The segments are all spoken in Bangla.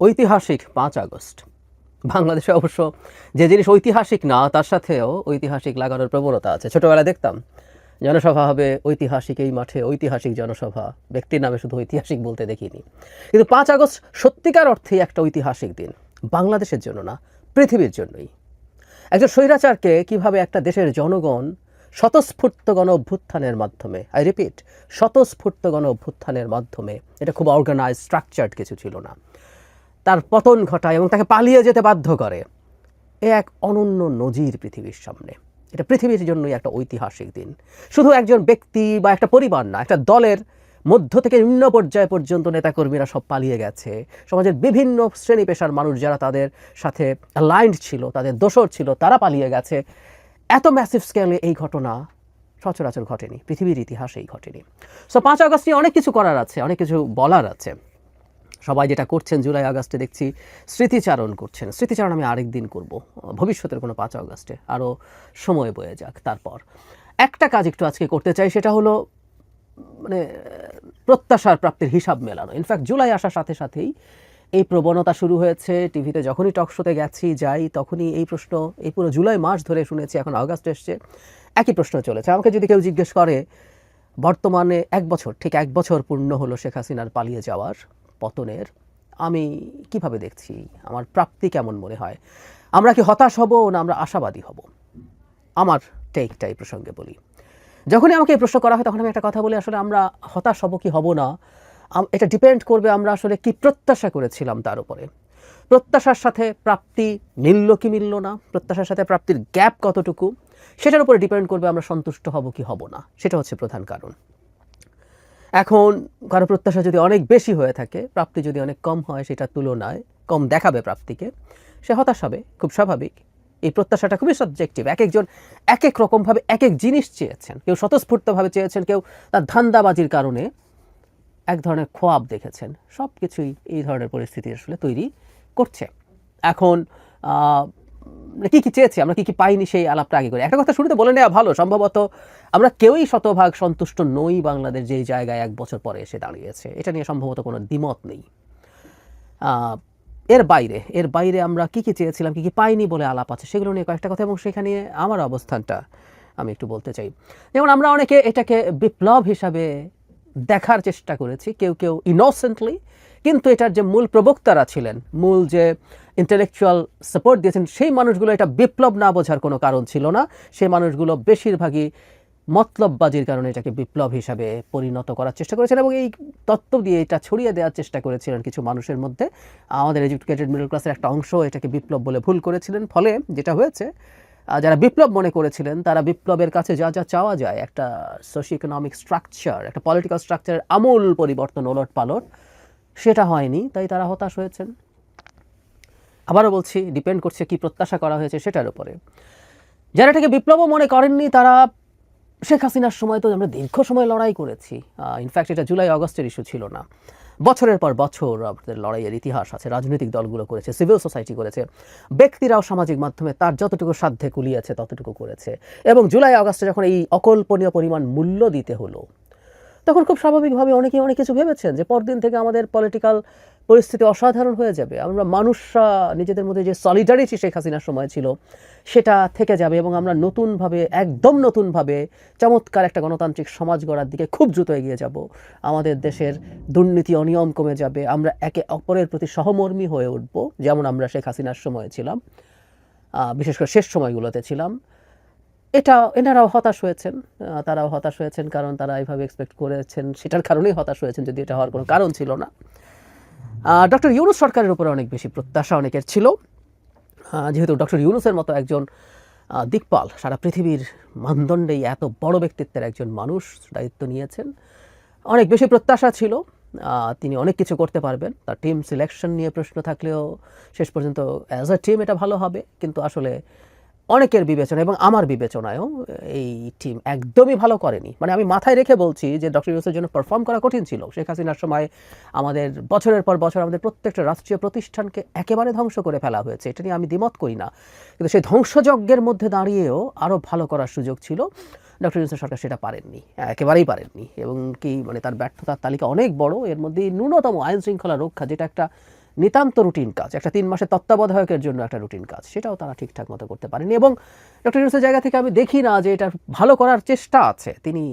ঐতিহাসিক পাঁচ আগস্ট। বাংলাদেশে অবশ্য যে জিনিস ঐতিহাসিক না, তার সাথেও ঐতিহাসিক লাগানোর প্রবণতা আছে। ছোটবেলায় দেখতাম, জনসভা হবে, ঐতিহাসিক এই মাঠে ঐতিহাসিক জনসভা। ব্যক্তির নামে শুধু ঐতিহাসিক বলতে দেখিনি। কিন্তু পাঁচ আগস্ট সত্যিকার অর্থেই একটা ঐতিহাসিক দিন। বাংলাদেশের জন্য না, পৃথিবীর জন্যই। একজন স্বৈরাচারকে কীভাবে একটা দেশের জনগণ স্বতঃস্ফূর্ত গণ অভ্যুত্থানের মাধ্যমে, আই রিপিট স্বতঃস্ফূর্ত গণ অভ্যুত্থানের মাধ্যমে, এটা খুব অর্গানাইজ স্ট্রাকচার্ড কিছু ছিল না। তার পতন ঘটায় এবং তাকে পালিয়ে যেতে বাধ্য করে। এ এক অনন্য নজির পৃথিবীর সামনে। এটা পৃথিবীর জন্যই একটা ঐতিহাসিক দিন। শুধু একজন ব্যক্তি বা একটা পরিবার না, একটা দলের মধ্য থেকে নিম্ন পর্যায় পর্যন্ত নেতাকর্মীরা সব পালিয়ে গেছে। সমাজের বিভিন্ন শ্রেণি পেশার মানুষ যারা তাদের সাথে অ্যালাইন্ড ছিল, তাদের দোসর ছিল, তারা পালিয়ে গেছে। এত ম্যাসিভ স্কেলে এই ঘটনা সচরাচর ঘটেনি। পৃথিবীর ইতিহাসেই ঘটেনি। সো পাঁচ আগস্ট নিয়ে অনেক কিছু করার আছে, অনেক কিছু বলার আছে। সবাই যেটা করছেন, জুলাই আগস্টে দেখছি স্মৃতিচারণ করছেন। স্মৃতিচারণ আমি আরেক দিন করব। ভবিষ্যতের কোনো পাঁচ আগস্টে। আরও সময় বয়ে যাক তারপর। একটা কাজ একটু আজকে করতে চাই, সেটা হলো মানে প্রত্যাশার প্রাপ্তির হিসাব মেলানো। ইনফ্যাক্ট জুলাই আসার সাথে সাথেই এই প্রবণতা শুরু হয়েছে। টিভিতে যখনই টক শোতে গেছি, যাই, তখনই এই প্রশ্ন, এই পুরো জুলাই মাস ধরে শুনেছি, এখন আগস্ট এসছে। একই প্রশ্ন চলেছে। আমাকে যদি কেউ জিজ্ঞেস করে, বর্তমানে এক বছর, ঠিক এক বছর পূর্ণ হলো শেখ হাসিনার পালিয়ে যাওয়ার পতনের, আমি কীভাবে দেখছি, আমার প্রাপ্তি কেমন মনে হয়, আমরা কি হতাশ হব না আমরা আশাবাদী হব? আমার টেকটা এই প্রসঙ্গে বলি। যখনই আমাকে এই প্রশ্ন করা হয়, তখন আমি একটা কথা বলি, আসলে আমরা হতাশ হব কি হব না? এটা ডিপেন্ড করবে আমরা আসলে কি প্রত্যাশা করেছিলাম তার উপরে। প্রত্যাশার সাথে প্রাপ্তি মিলল কি মিলল না? প্রত্যাশার সাথে প্রাপ্তির গ্যাপ কতটুকু? সেটার উপরে ডিপেন্ড করবে আমরা সন্তুষ্ট হব কি হব না? সেটা হচ্ছে প্রধান কারণ। এখন কারও প্রত্যাশা যদি অনেক বেশি হয়ে থাকে, প্রাপ্তি যদি অনেক কম হয় সেটার তুলনায় কম দেখাবে প্রাপ্তিকে, সে হতাশ হবে, খুব স্বাভাবিক। এই প্রত্যাশাটা খুবই সাবজেক্টিভ এক একজন এক এক রকমভাবে এক এক জিনিস চেয়েছেন। কেউ স্বতঃস্ফূর্তভাবে চেয়েছেন, কেউ তার ধান্দাবাজির কারণে এক ধরনের খোয়াব দেখেছেন। সব কিছুই এই ধরনের পরিস্থিতি আসলে তৈরি করছে। এখন আহ, মানে কী কী চেয়েছি আমরা কী কী পাইনি সেই আলাপটা আগে করে। একটা কথা শুরুতে বলে নেওয়া ভালো সম্ভবত আমরা কেউই শতভাগ সন্তুষ্ট নই বাংলাদেশ যেই জায়গায় এক বছর পরে এসে দাঁড়িয়েছে। এটা নিয়ে সম্ভবত কোনো দ্বিমত নেই। এর বাইরে এর বাইরে আমরা কি কি চেয়েছিলাম কি কি পাইনি বলে আলাপ আছে সেগুলো নিয়ে কয়েকটা কথা এবং সেখানে আমার অবস্থানটা আমি একটু বলতে চাই। যেমন আমরা অনেকে এটাকে বিপ্লব হিসাবে দেখার চেষ্টা করেছি কেউ কেউ ইনোসেন্টলি কিন্তু এটার যে মূল প্রবক্তারা ছিলেন মূল যে ইন্টেলেকচুয়াল সাপোর্ট দিয়েছেন, সেই মানুষগুলো এটা বিপ্লব না বোঝার কোনো কারণ ছিল না। সেই মানুষগুলো বেশিরভাগই মতলববাজির কারণে এটাকে বিপ্লব হিসাবে পরিণত করার চেষ্টা করেছেন এবং এই তত্ত্ব দিয়ে এটা ছড়িয়ে দেওয়ার চেষ্টা করেছিলেন কিছু মানুষের মধ্যে। আমাদের এডুকেটেড মিডল ক্লাসের একটা অংশ এটাকে বিপ্লব বলে ভুল করেছিলেন, ফলে যেটা হয়েছে যারা বিপ্লব মনে করেছিলেন, তারা বিপ্লবের কাছে যা যা চাওয়া যায়, একটা সোশিও ইকোনমিক স্ট্রাকচার একটা পলিটিক্যাল স্ট্রাকচারের আমূল পরিবর্তন ওলট পালট সেটা হয়নি, তাই তারা হতাশ হয়েছেন। আবারও বলছি ডিপেন্ড করছে কি প্রত্যাশা করা হয়েছে সেটার উপরে। যারা এটাকে বিপ্লবও মনে করেননি, তারা শেখ হাসিনার সময় তো আমরা দীর্ঘ সময় লড়াই করেছি। ইনফ্যাক্ট এটা জুলাই অগস্টের ইস্যু ছিল না। বছরের পর বছর আমাদের লড়াইয়ের ইতিহাস আছে, রাজনৈতিক দলগুলো করেছে সিভিল সোসাইটি করেছে, ব্যক্তিরাও সামাজিক মাধ্যমে তার যতটুকু সাধ্যে কুলিয়েছে, ততটুকু করেছে। এবং জুলাই, আগস্টে যখন এই অকল্পনীয় পরিমাণ মূল্য দিতে হলো তখন খুব স্বাভাবিকভাবে অনেকে অনেক কিছু ভেবেছেন যে পরদিন থেকে আমাদের পলিটিক্যাল পরিস্থিতি অসাধারণ হয়ে যাবে। আমরা মানুষরা নিজেদের মধ্যে যে সলিডারিটি শেখ হাসিনার সময় ছিল, সেটা থেকে যাবে এবং আমরা নতুনভাবে, একদম নতুনভাবে চমৎকার একটা গণতান্ত্রিক সমাজ গড়ার দিকে খুব দ্রুত এগিয়ে যাব। আমাদের দেশের দুর্নীতি অনিয়ম কমে যাবে, আমরা একে অপরের প্রতি সহমর্মী হয়ে উঠব, যেমন আমরা শেখ হাসিনার সময় ছিলাম। বিশেষ করে শেষ সময়গুলোতে ছিলাম। এটা, এনারাও হতাশ হয়েছেন। তারাও হতাশ হয়েছেন কারণ তারা এইভাবে এক্সপেক্ট করেছেন। সেটার কারণেই হতাশ হয়েছেন, যদি এটা হওয়ার কোনো কারণ ছিল না। ডক্টর ইউনুস সরকারের উপরে অনেক বেশি প্রত্যাশা অনেকের ছিল। যেহেতু ডক্টর ইউনুসের মতো একজন দিকপাল সারা পৃথিবীর মানদণ্ডেই এত বড় ব্যক্তিত্বের একজন মানুষ দায়িত্ব নিয়েছেন। অনেক বেশি প্রত্যাশা ছিল। তিনি অনেক কিছু করতে পারবেন। তার টিম সিলেকশন নিয়ে প্রশ্ন থাকলেও শেষ পর্যন্ত অ্যাজ আ টিম এটা ভালো হবে। কিন্তু আসলে অনেকের বিবেচনা এবং আমার বিবেচনায়ও এই টিম একদমই ভালো করেনি। মানে আমি মাথায় রেখে বলছি যে ডক্টর ইউনুসের জন্য পারফর্ম করা কঠিন ছিল। শেখ হাসিনার সময় আমাদের বছরের পর বছর আমাদের প্রত্যেকটা রাষ্ট্রীয় প্রতিষ্ঠানকে একেবারে ধ্বংস করে ফেলা হয়েছে। এটা নিয়ে আমি দ্বিমত করি না। কিন্তু সেই ধ্বংসযজ্ঞের মধ্যে দাঁড়িয়েও আরও ভালো করার সুযোগ ছিল। ডক্টর ইউনুসের সরকার সেটা পারেননি, একেবারেই পারেননি। এবং কি মানে তার ব্যর্থতার তালিকা অনেক বড়। এর মধ্যে ন্যূনতম আইন শৃঙ্খলা রক্ষা, যেটা একটা নিতান্ত রুটিন কাজ, একটা তিন মাসের তত্ত্বাবধায়কের জন্য একটা রুটিন কাজ, সেটাও তারা ঠিকঠাক মতো করতে পারেনি। এবং ডক্টর ইউনুসের জায়গা থেকে আমি দেখি না যে এটা ভালো করার চেষ্টা আছে। তিনি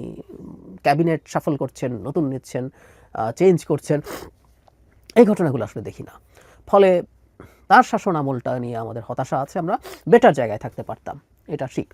ক্যাবিনেট সাফল করছেন, নতুন নিচ্ছেন চেঞ্জ করছেন। এই ঘটনাগুলো আসলে দেখি না। ফলে তার শাসন আমলটা নিয়ে আমাদের হতাশা আছে, আমরা বেটার জায়গায় থাকতে পারতাম, এটা ঠিক।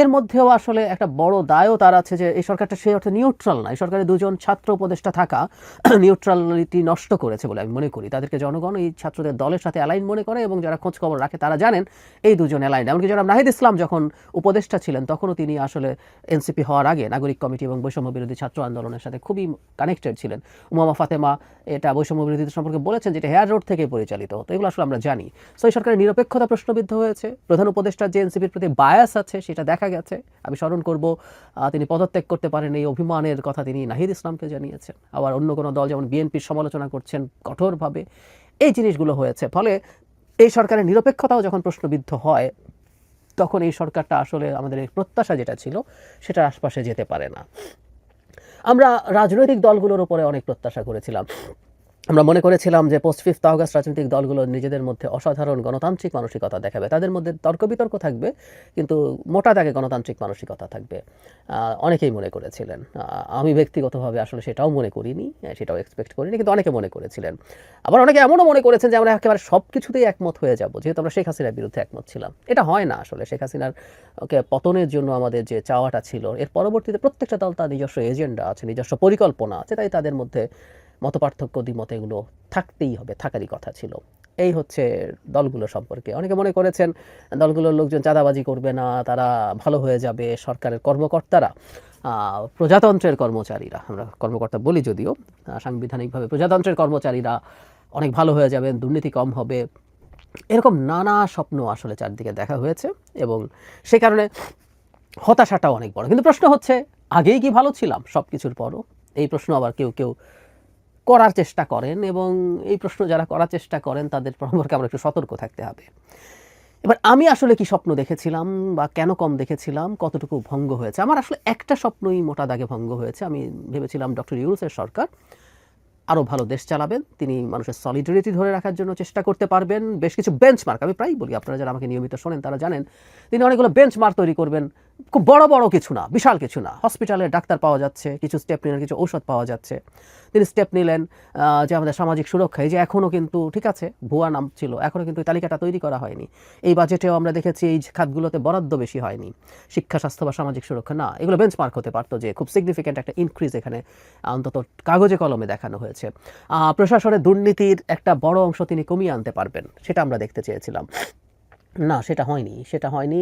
এর মধ্যেও আসলে একটা বড় দায়ও তার আছে যে এই সরকারটা সেই অর্থে নিউট্রাল না। এই সরকারের দুজন ছাত্র উপদেষ্টা থাকা নিউট্রালিটি নষ্ট করেছে বলে আমি মনে করি। তাদেরকে জনগণ এই ছাত্রদের দলের সাথে অ্যালাইন মনে করে এবং যারা খোঁজ খবর রাখে তারা জানেন এই দুজন অ্যালাইন এমনকি যারা নাহিদ ইসলাম যখন উপদেষ্টা ছিলেন, তখনও তিনি আসলে এনসিপি হওয়ার আগে নাগরিক কমিটি এবং বৈষম্য বিরোধী ছাত্র আন্দোলনের সাথে খুবই কানেক্টেড ছিলেন। উমামা ফাতেমা এটা বৈষম্য বিরোধী সম্পর্কে বলেছেন যেটা হেয়ার রোড থেকে পরিচালিত। হতো এগুলো আসলে আমরা জানি। তো এই সরকারের নিরপেক্ষতা প্রশ্নবিদ্ধ হয়েছে। প্রধান উপদেষ্টার যে এনসিপির প্রতি বায়াস আছে, সেটা দেখা গেছে। আমি স্মরণ করব তিনি পদত্যাগ করতে পারেন এই অভিমানের কথা তিনি নাহিদ ইসলামকে জানিয়েছেন। আবার অন্য কোনো দল যেমন বিএনপির সমালোচনা করছেন, কঠোরভাবে এই জিনিসগুলো হয়েছে। ফলে এই সরকারের নিরপেক্ষতাও যখন প্রশ্নবিদ্ধ হয়, তখন এই সরকারটা আসলে আমাদের এই প্রত্যাশা যেটা ছিল সেটার আশপাশে যেতে পারে না। আমরা রাজনৈতিক দলগুলোর উপরে অনেক প্রত্যাশা করেছিলাম। আমরা মনে করেছিলাম যে পোস্ট ফিফথ আগস্ট রাজনৈতিক দলগুলো নিজেদের মধ্যে অসাধারণ গণতান্ত্রিক মানসিকতা দেখাবে। তাদের মধ্যে তর্ক বিতর্ক থাকবে, কিন্তু মোটা দাগে গণতান্ত্রিক মানসিকতা থাকবে। অনেকেই মনে করেছিলেন। আমি ব্যক্তিগতভাবে আসলে সেটাও মনে করিনি সেটাও এক্সপেক্ট করিনি, কিন্তু অনেকে মনে করেছিলেন। আবার অনেকে এমনও মনে করেছেন যে আমরা একেবারে সব কিছুতেই একমত হয়ে যাব, যেহেতু আমরা শেখ হাসিনার বিরুদ্ধে একমত ছিলাম। এটা হয় না আসলে। শেখ হাসিনার, ওকে, পতনের জন্য আমাদের যে চাওয়াটা ছিল, এর পরবর্তীতে প্রত্যেকটা দল তার নিজস্ব এজেন্ডা আছে, নিজস্ব পরিকল্পনা আছে, তাই তাদের মধ্যে মতপার্থক্য দ্বিমত এগুলো থাকতেই হবে, থাকারই কথা ছিল। এই হচ্ছে দলগুলো সম্পর্কে। অনেকে মনে করেছেন দলগুলোর লোকজন চাঁদাবাজি করবে না, তারা ভালো হয়ে যাবে সরকারের কর্মকর্তারা প্রজাতন্ত্রের কর্মচারীরা। আমরা কর্মকর্তা বলি যদিও সাংবিধানিকভাবে প্রজাতন্ত্রের কর্মচারীরা অনেক ভালো হয়ে যাবেন দুর্নীতি কম হবে। এরকম নানা স্বপ্ন আসলে চারদিকে দেখা হয়েছে এবং সে কারণে হতাশাটাও অনেক বড়। কিন্তু প্রশ্ন হচ্ছে, আগেই কি ভালো ছিলাম সব কিছুর পরও? এই প্রশ্ন আবার কেউ কেউ করার চেষ্টা করেন এবং এই প্রশ্ন যারা করার চেষ্টা করেন, তাদের সম্পর্কে আমরা একটু সতর্ক থাকতে হবে। এবার আমি আসলে কি স্বপ্ন দেখেছিলাম বা কেন কম দেখেছিলাম, কতটুকু ভঙ্গ হয়েছে? আমার আসলে একটা স্বপ্নই মোটা দাগে ভঙ্গ হয়েছে। আমি ভেবেছিলাম ডক্টর ইউনুসের সরকার আরও ভালো দেশ চালাবেন, তিনি মানুষের সলিডারিটি ধরে রাখার জন্য চেষ্টা করতে পারবেন। বেশ কিছু বেঞ্চমার্ক আমি প্রায়ই বলি, আপনারা যারা আমাকে নিয়মিত শোনেন তারা জানেন, তিনি অনেকগুলো বেঞ্চমার্ক তৈরি করবেন। খুব বড় বড় কিছু না, বিশাল কিছু না। হসপিটালে ডাক্তার পাওয়া যাচ্ছে, কিছু স্টেপ নিলেন, কিছু ঔষধ পাওয়া যাচ্ছে। তিনি স্টেপ নিলেন যে আমাদের সামাজিক সুরক্ষা, এই যে এখনও কিন্তু, ঠিক আছে, ভুয়া নাম ছিল এখনও কিন্তু তালিকাটা তৈরি করা হয়নি। এই বাজেটেও আমরা দেখেছি এই খাতগুলোতে বরাদ্দ বেশি হয়নি। শিক্ষা, স্বাস্থ্য বা সামাজিক সুরক্ষা না, এগুলো বেঞ্চমার্ক হতে পারতো যে খুব সিগনিফিক্যান্ট একটা ইনক্রিজ এখানে অন্তত কাগজে কলমে দেখানো হয়েছে। প্রশাসনের দুর্নীতির একটা বড় অংশ তিনি কমিয়ে আনতে পারবেন, সেটা আমরা দেখতে চেয়েছিলাম। না, সেটা হয়নি সেটা হয়নি।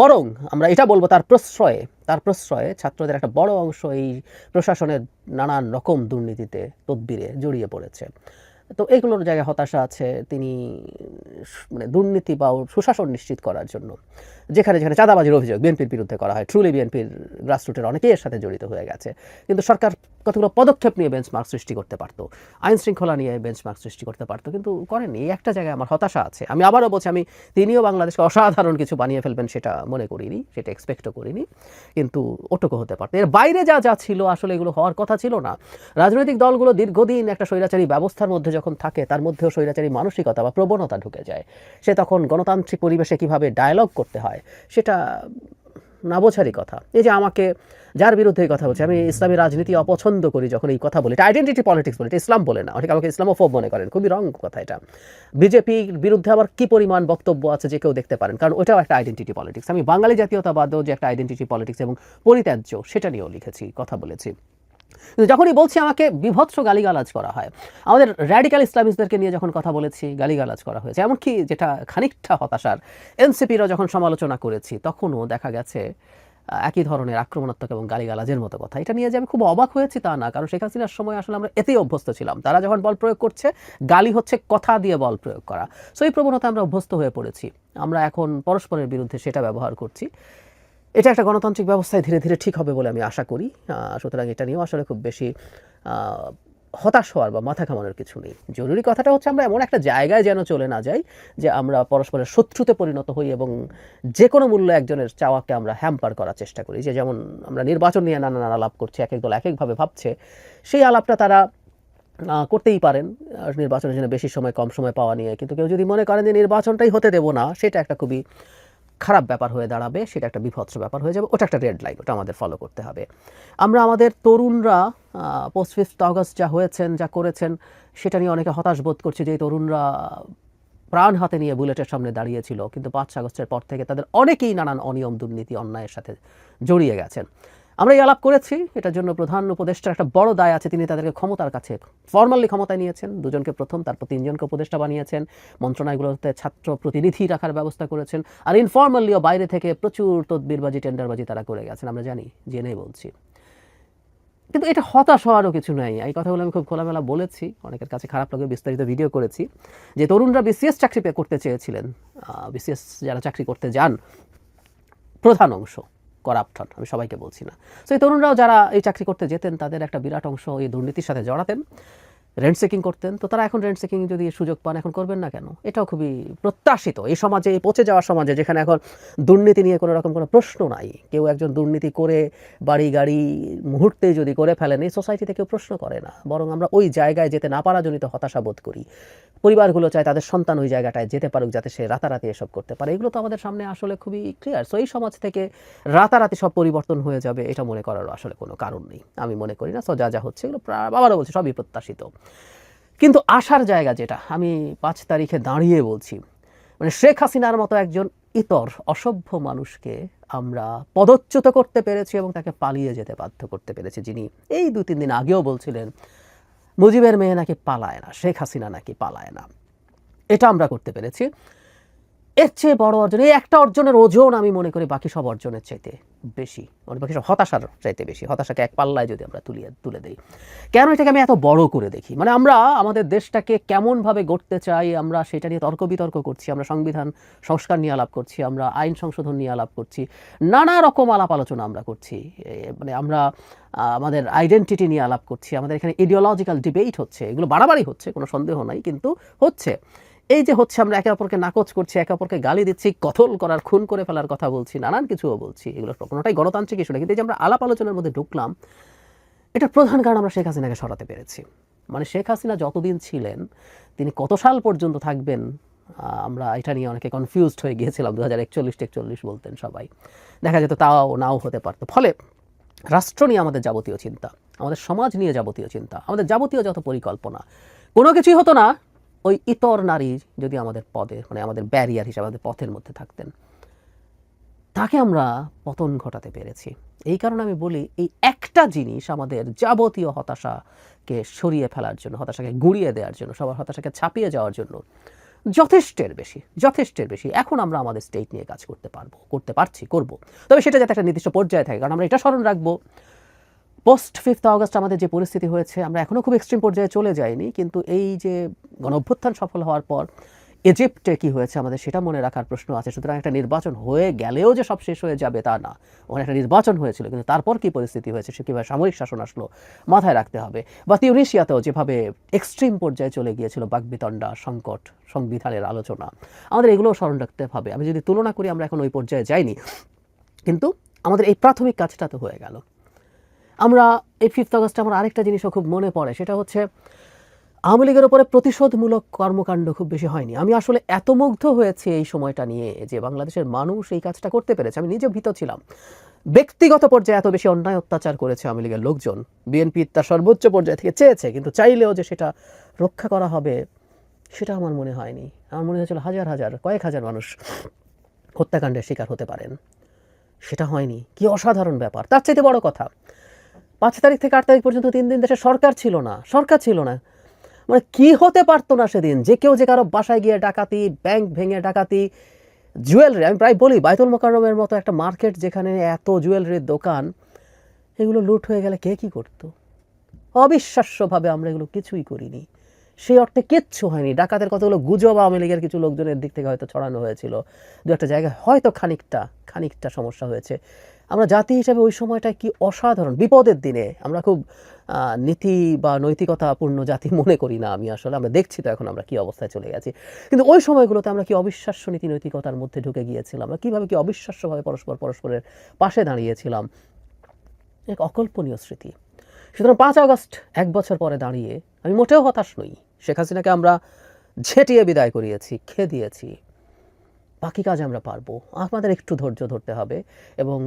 বরং আমরা এটা বলব তার প্রশ্রয়ে তার প্রশ্রয়ে ছাত্রদের একটা বড় অংশ এই প্রশাসনের নানান রকম দুর্নীতিতে তদবিরে জড়িয়ে পড়েছে। তো এইগুলোর জায়গায় হতাশা আছে তিনি মানে দুর্নীতি বা সুশাসন নিশ্চিত করার জন্য। যেখানে যেখানে চাঁদাবাজির অভিযোগ বিএনপির বিরুদ্ধে করা হয় ট্রুলি বিএনপির গ্রাসরুটের অনেকেই এর সাথে জড়িত হয়ে গেছে। কিন্তু সরকার কতগুলো পদক্ষেপ নিয়ে বেঞ্চমার্ক সৃষ্টি করতে পারতো? আইন শৃঙ্খলা নিয়ে বেঞ্চমার্ক সৃষ্টি করতে পারতো, কিন্তু করেনি এই একটা জায়গায় আমার হতাশা আছে। আমি আবারও বলছি, আমি, তিনিও বাংলাদেশকে অসাধারণ কিছু বানিয়ে ফেলবেন সেটা মনে করিনি, সেটা এক্সপেক্টও করিনি, কিন্তু ওটুকু হতে পারতো। এর বাইরে যা যা ছিল, আসলে এগুলো হওয়ার কথা ছিল না। রাজনৈতিক দলগুলো দীর্ঘদিন একটা স্বৈরাচারী ব্যবস্থার মধ্যে যখন থাকে, তার মধ্যেও স্বৈরাচারী মানসিকতা বা প্রবণতা ঢুকে যায়। সে তখন গণতান্ত্রিক পরিবেশে কীভাবে ডায়ালগ করতে হয়, সেটা না বোঝারই কথা। এই যে আমাকে যার বিরুদ্ধে এই কথা বলছে, আমি ইসলামী রাজনীতি অপছন্দ করি যখন এই কথা বলি, এটা আইডেন্টিটি পলিটিক্স বলে ইসলাম বলে না। অনেকে আমাকে ইসলামোফোব মনে করেন, খুবই রং কথা এটা। বিজেপির বিরুদ্ধে আবার কি পরিমাণ বক্তব্য আছে যে কেউ দেখতে পারেন? কারণ ওটাও একটা আইডেন্টিটি পলিটিক্স আমি বাঙালি জাতীয়তাবাদও যে একটা আইডেন্টিটি পলিটিক্স এবং পরিত্যাজ্য, সেটা নিয়েও লিখেছি, কথা বলেছি। কিন্তু যখনই বলছি আমাকে বিভৎস গালিগালাজ করা হয়, আমাদের র্যাডিক্যাল ইসলামিস্টদেরকে নিয়ে যখন কথা বলেছি, গালিগালাজ করা হয়েছে, এমনকি যেটা খানিকটা হতাশার, এনসিপিরও যখন সমালোচনা করেছি, তখনও দেখা গেছে একই ধরনের আক্রমণাত্মক এবং গালিগালাজের মতো কথা। এটা নিয়ে যে আমি খুব অবাক হয়েছি তা না, কারণ শেখ হাসিনার সময় আসলে আমরা এতেই অভ্যস্ত ছিলাম। তারা যখন বল প্রয়োগ করছে, গালি হচ্ছে কথা দিয়ে বল প্রয়োগ করা। সো এই প্রবণতা আমরা অভ্যস্ত হয়ে পড়েছি। আমরা এখন পরস্পরের বিরুদ্ধে সেটা ব্যবহার করছি। এটা একটা গণতান্ত্রিক ব্যবস্থায় ধীরে ধীরে ঠিক হবে বলে আমি আশা করি। সুতরাং এটা নিয়েও আসলে খুব বেশি হতাশ হওয়ার বা মাথা ঘামানোর কিছু নেই। জরুরি কথাটা হচ্ছে আমরা এমন একটা জায়গায় যেন চলে না যাই, যে আমরা পরস্পরের শত্রুতে পরিণত হই এবং যে কোনো মূল্য একজনের চাওয়াকে আমরা হ্যাম্পার করার চেষ্টা করি। যে যেমন আমরা নির্বাচন নিয়ে নানান আলাপ করছি, এক এক দল এক একভাবে ভাবছে, সেই আলাপটা তারা করতেই পারেন নির্বাচনের জন্য বেশি সময়, কম সময় পাওয়া নিয়ে। কিন্তু কেউ যদি মনে করেন যে নির্বাচনটাই হতে দেবো না, সেটা একটা খুবই খারাপ ব্যাপার হয়ে দাঁড়াবে, সেটা একটা বিভৎস ব্যাপার হয়ে যাবে, ওটা একটা রেড লাইন ওটা আমাদের ফলো করতে হবে। আমরা আমাদের তরুণরা পোস্ট ফিফথ অগস্ট যা হয়েছেন, যা করেছেন, সেটা নিয়ে অনেকে হতাশ বোধ করছে যে তরুণরা প্রাণ হাতে নিয়ে বুলেটের সামনে দাঁড়িয়েছিল, কিন্তু পাঁচ আগস্টের পর থেকে তাদের অনেকেই নানান অনিয়ম, দুর্নীতি, অন্যায়ের সাথে জড়িয়ে গেছেন। আমরা এই আলাপ করেছি, এটার জন্য প্রধান উপদেষ্টার একটা বড় দায় আছে, তিনি তাদেরকে ক্ষমতার কাছে ফর্মালি ক্ষমতায় নিয়েছেন। দুজনকে প্রথম, তারপর তিনজনকে উপদেষ্টা বানিয়েছেন। মন্ত্রণালয়গুলোতে ছাত্র প্রতিনিধি রাখার ব্যবস্থা করেছেন। আর ইনফর্মালিও বাইরে থেকে প্রচুর তদবিরবাজি, টেন্ডারবাজি তারা করে গেছেন, আমরা জানি, জেনেই বলছি। কিন্তু এটা হতাশ হওয়ারও কিছু নাই। এই কথাগুলো আমি খুব খোলামেলা বলেছি, অনেকের কাছে খারাপ লাগে, বিস্তারিত ভিডিও করেছি। যে তরুণরা বিসিএস চাকরি পে করতে চেয়েছিলেন বিসিএস যারা চাকরি করতে যান, প্রধান অংশ। করাপশন আমি সবাইকে বলছি না। তো এই তরুণরাও যারা এই চাকরি করতে যেতেন, তাদের একটা বিরাট অংশ এই দুর্নীতির সাথে জড়াতেন। রেন্ট সেকিং করতেন, তো তারা এখন রেন্ট সেকিং যদি সুযোগ পান, এখন করবেন না কেন? এটাও খুবই প্রত্যাশিত। এই সমাজে, এই পচে যাওয়ার সমাজে, যেখানে এখন দুর্নীতি নিয়ে কোনো রকম কোনো প্রশ্ন নাই, কেউ একজন দুর্নীতি করে বাড়ি গাড়ি মুহূর্তে যদি করে ফেলেন, এই সোসাইটিতে কেউ প্রশ্ন করে না। বরং আমরা ওই জায়গায় যেতে না পারা জনিত হতাশা বোধ করি। পরিবারগুলো চায় তাদের সন্তান ওই জায়গাটায় যেতে পারুক, যাতে সে রাতারাতি এসব করতে পারে। এগুলো তো আমাদের সামনে আসলে খুবই ক্লিয়ার সো এই সমাজ থেকে রাতারাতি সব পরিবর্তন হয়ে যাবে, এটা মনে করারও আসলে কোনো কারণ নেই। আমি মনে করি না। সো যা যা হচ্ছে, এগুলো আবারও বলছি, সবই প্রত্যাশিত। কিন্তু আসার জায়গা যেটা, আমি পাঁচ তারিখে দাঁড়িয়ে বলছি। মানে শেখ হাসিনার মতো একজন ইতর, অসভ্য মানুষকে আমরা পদচ্যুত করতে পেরেছি এবং তাকে পালিয়ে যেতে বাধ্য করতে পেরেছি। যিনি এই দু তিন দিন আগেও বলছিলেন, মুজিবের মেয়ে নাকি পালায় না, শেখ হাসিনা নাকি পালায় না। এটা আমরা করতে পেরেছি। এর চেয়ে বড় অর্জন, এই একটা অর্জনের ওজন আমি মনে করি বাকি সব অর্জনের চাইতে বেশি। মানে বাকি সব হতাশার চাইতে বেশি। হতাশাকে এক পাল্লায় যদি আমরা তুলিয়ে, তুলে দিই। কেন এটাকে আমি এত বড় করে দেখি? মানে আমরা, আমাদের দেশটাকে কেমনভাবে গড়তে চাই, আমরা সেটা নিয়ে তর্ক বিতর্ক করছি, আমরা সংবিধান, সংস্কার নিয়ে আলাপ করছি, আমরা আইন সংশোধন নিয়ে আলাপ করছি, নানা রকম আলাপ আলোচনা আমরা করছি মানে আমরা আমাদের আইডেন্টিটি নিয়ে আলাপ করছি, আমাদের এখানে ইডিওলজিক্যাল ডিবেট হচ্ছে, এগুলো বাড়াবাড়ি হচ্ছে, কোনো সন্দেহ নাই, কিন্তু হচ্ছে। এই যে হচ্ছে আমরা একে অপরকে নাকচ করছি, একে অপরকে গালি দিচ্ছি, কথল করার, খুন করে ফেলার কথা বলছি, নানান কিছুও বলছি এগুলো কোনোটাই গণতান্ত্রিক ইস্যু না। কিন্তু এই যে আমরা আলাপ আলোচনার মধ্যে ঢুকলাম এটার প্রধান কারণ আমরা শেখ হাসিনাকে সরাতে পেরেছি। মানে শেখ হাসিনা যতদিন ছিলেন, তিনি কত সাল পর্যন্ত থাকবেন আমরা এটা নিয়ে অনেকে কনফিউজড হয়ে গিয়েছিলাম দু হাজার একচল্লিশ একচল্লিশ বলতেন সবাই। দেখা যেত তাও নাও হতে পারতো। ফলে রাষ্ট্র নিয়ে আমাদের যাবতীয় চিন্তা, আমাদের সমাজ নিয়ে যাবতীয় চিন্তা, আমাদের যাবতীয় যত পরিকল্পনা, কোনো কিছুই হতো না ওই ইতর নারী যদি আমাদের পদে মানে আমাদের ব্যারিয়ার হিসাবে আমাদের পথের মধ্যে থাকতেন, তাকে আমরা পতন ঘটাতে পেরেছি। এই কারণে আমি বলি, এই একটা জিনিস আমাদের যাবতীয় হতাশাকে সরিয়ে ফেলার জন্য, হতাশাকে গুড়িয়ে দেওয়ার জন্য, সবার হতাশাকে ছাপিয়ে যাওয়ার জন্য যথেষ্টের বেশি যথেষ্টের বেশি এখন আমরা আমাদের স্টেট নিয়ে কাজ করতে পারব, করতে পারছি, করব। তবে সেটা যাতে একটা নির্দিষ্ট পর্যায়ে থাকে, কারণ আমরা এটা স্মরণ রাখব পোস্ট ফিফথ আগস্ট আমাদের যে পরিস্থিতি হয়েছে, আমরা এখনও খুব এক্সট্রিম পর্যায়ে চলে যাইনি, কিন্তু এই যে গণ অভ্যুত্থান সফল হওয়ার পর ইজিপ্টে কি হয়েছে আমাদের সেটা মনে রাখার প্রশ্ন আছে। সুতরাং একটা নির্বাচন হয়ে গেলেও যে সব শেষ হয়ে যাবে তা না। ওখানে একটা নির্বাচন হয়েছিল, কিন্তু তারপর কি পরিস্থিতি হয়েছে সে কীভাবে সামরিক শাসন আসলো মাথায় রাখতে হবে। বা তিউনিশিয়াতেও যেভাবে এক্সট্রিম পর্যায়ে চলে গিয়েছিল বাকবিতণ্ডা সংকট, সংবিধানের আলোচনা, আমাদের এগুলোও স্মরণ রাখতে হবে। আমি যদি তুলনা করি, আমরা এখন ওই পর্যায়ে যাইনি, কিন্তু আমাদের এই প্রাথমিক কাজটা তো হয়ে গেল। আমরা এই ফিফথ আগস্টে আমার আরেকটা জিনিসও খুব মনে পড়ে, সেটা হচ্ছে আওয়ামী লীগের ওপরে প্রতিশোধমূলক কর্মকাণ্ড খুব বেশি হয়নি। আমি আসলে এত মুগ্ধ হয়েছি এই সময়টা নিয়ে যে বাংলাদেশের মানুষ এই কাজটা করতে পেরেছে। আমি নিজে ভীত ছিলাম। ব্যক্তিগত পর্যায়ে এত বেশি অন্যায় অত্যাচার করেছে আওয়ামী লীগের লোকজন। বিএনপি তার সর্বোচ্চ পর্যায়ে থেকে চেয়েছে, কিন্তু চাইলেও যে সেটা রক্ষা করা হবে, সেটা আমার মনে হয়নি। আমার মনে হয়েছিল হাজার হাজার, কয়েক হাজার মানুষ হত্যাকাণ্ডের শিকার হতে পারেন। সেটা হয়নি। কি অসাধারণ ব্যাপার। তার চাইতে বড় কথা পাঁচ তারিখ থেকে আট তারিখ পর্যন্ত তিন দিন দেশে সরকার ছিল না, সরকার ছিল না। মানে কি হতে পারতো না সেদিন? যে কেউ যে কারও বাসায় গিয়ে ডাকাতি, ব্যাংক ভেঙে ডাকাতি, জুয়েলারি, আমি প্রায় বলি বাইতুল মোকাররমের মতো একটা মার্কেট যেখানে এত জুয়েলারির দোকান, এগুলো লুট হয়ে গেলে কে কি করতো? অবিশ্বাস্যভাবে আমরা এগুলো কিছুই করিনি। সেই অর্থে কিচ্ছু হয়নি। ডাকাতের কতগুলো গুজব আওয়ামী লীগের কিছু লোকজনের দিক থেকে হয়তো ছড়ানো হয়েছিল। দু একটা জায়গায় হয়তো খানিকটা খানিকটা সমস্যা হয়েছে। আমরা জাতি হিসাবে ওই সময়টায় কি অসাধারণ? বিপদের দিনে আমরা খুব নীতি বা নৈতিকতাপূর্ণ জাতি মনে করি না আমি আসলে। আমরা দেখছি তো এখন আমরা কি অবস্থায় চলে গেছি। কিন্তু ওই সময়গুলোতে আমরা কি অবিশ্বাস্য নীতি নৈতিকতার মধ্যে ঢুকে গিয়েছিলাম? আমরা কীভাবে কি অবিশ্বাস্যভাবে পরস্পর পরস্পরের পাশে দাঁড়িয়েছিলাম? এক অকল্পনীয় স্মৃতি। সুতরাং পাঁচ আগস্ট, এক বছর পরে দাঁড়িয়ে আমি মোটেও হতাশ নই। শেখ হাসিনাকে আমরা ঝেঁটিয়ে বিদায় করিয়েছি খেয়ে দিয়েছি বাকি কাজ আমরা পারব। আমাদের একটু ধৈর্য ধরতে হবে এবং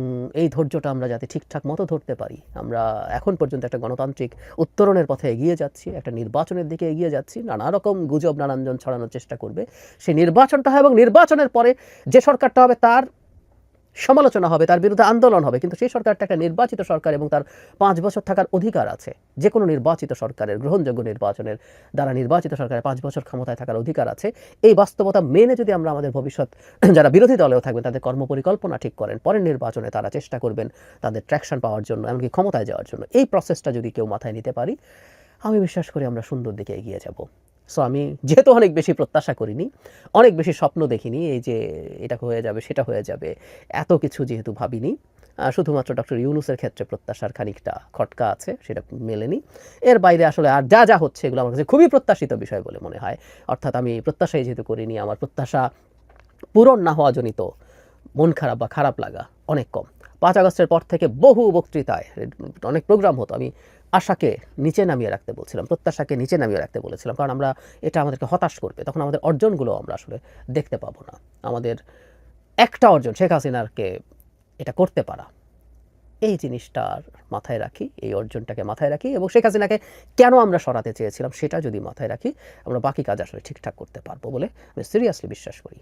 এই ধৈর্যটা আমরা যাতে ঠিকঠাক মতো ধরতে পারি। আমরা এখন পর্যন্ত একটা গণতান্ত্রিক উত্তরণের পথে এগিয়ে যাচ্ছি, একটা নির্বাচনের দিকে এগিয়ে যাচ্ছি, নানা রকম গুজব নানানজন ছড়ানোর চেষ্টা করবে। সেই নির্বাচনটা হয় এবং নির্বাচনের পরে যে সরকারটা হবে তার সমালোচনা হবে, তার বিরুদ্ধে আন্দোলন হবে, কিন্তু সেই সরকারটা একটা নির্বাচিত সরকার এবং তার পাঁচ বছর থাকার অধিকার আছে। যে কোনো নির্বাচিত সরকারের, গ্রহণযোগ্য নির্বাচনের দ্বারা নির্বাচিত সরকারের পাঁচ বছর ক্ষমতায় থাকার অধিকার আছে। এই বাস্তবতা মেনে যদি আমরা আমাদের ভবিষ্যৎ, যারা বিরোধী দলেও থাকবেন, তাদের কর্মপরিকল্পনা ঠিক করেন, পরের নির্বাচনে তারা চেষ্টা করবেন তাদের ট্র্যাকশন পাওয়ার জন্য, এমনকি ক্ষমতায় যাওয়ার জন্য। এই প্রসেসটা যদি কেউ মাথায় নিতে পারি, আমি বিশ্বাস করি আমরা সুন্দর দিকে এগিয়ে যাব। সো আমি যেহেতু অনেক বেশি প্রত্যাশা করিনি, অনেক বেশি স্বপ্ন দেখিনি, এই যে এটা হয়ে যাবে, সেটা হয়ে যাবে, এত কিছু যেহেতু ভাবিনি শুধুমাত্র ডক্টর ইউনুসের ক্ষেত্রে প্রত্যাশার খানিকটা খটকা আছে, সেটা মেলেনি। এর বাইরে আসলে আর যা যা হচ্ছে এগুলো আমার কাছে খুবই প্রত্যাশিত বিষয় বলে মনে হয়। অর্থাৎ আমি প্রত্যাশাই যেহেতু করিনি, আমার প্রত্যাশা পূরণ না হওয়া জনিত মন খারাপ বা খারাপ লাগা অনেক কম। পাঁচ আগস্টের পর থেকে বহু বক্তৃতায়, অনেক প্রোগ্রাম হতো। আমি আশাকে নিচে নামিয়ে রাখতে বলছিলাম, প্রত্যাশাকে নিচে নামিয়ে রাখতে বলেছিলাম, কারণ আমরা এটা আমাদেরকে হতাশ করবে, তখন আমাদের অর্জনগুলো আমরা আসলে দেখতে পাবো না। আমাদের একটা অর্জন, শেখ হাসিনারকে এটা করতে পারা। এই জিনিসটার মাথায় রাখি, এই অর্জনটাকে মাথায় রাখি এবং শেখ হাসিনাকে কেন আমরা সরাতে চেয়েছিলাম সেটা যদি মাথায় রাখি, আমরা বাকি কাজ আসলে ঠিকঠাক করতে পারব বলে আমি সিরিয়াসলি বিশ্বাস করি।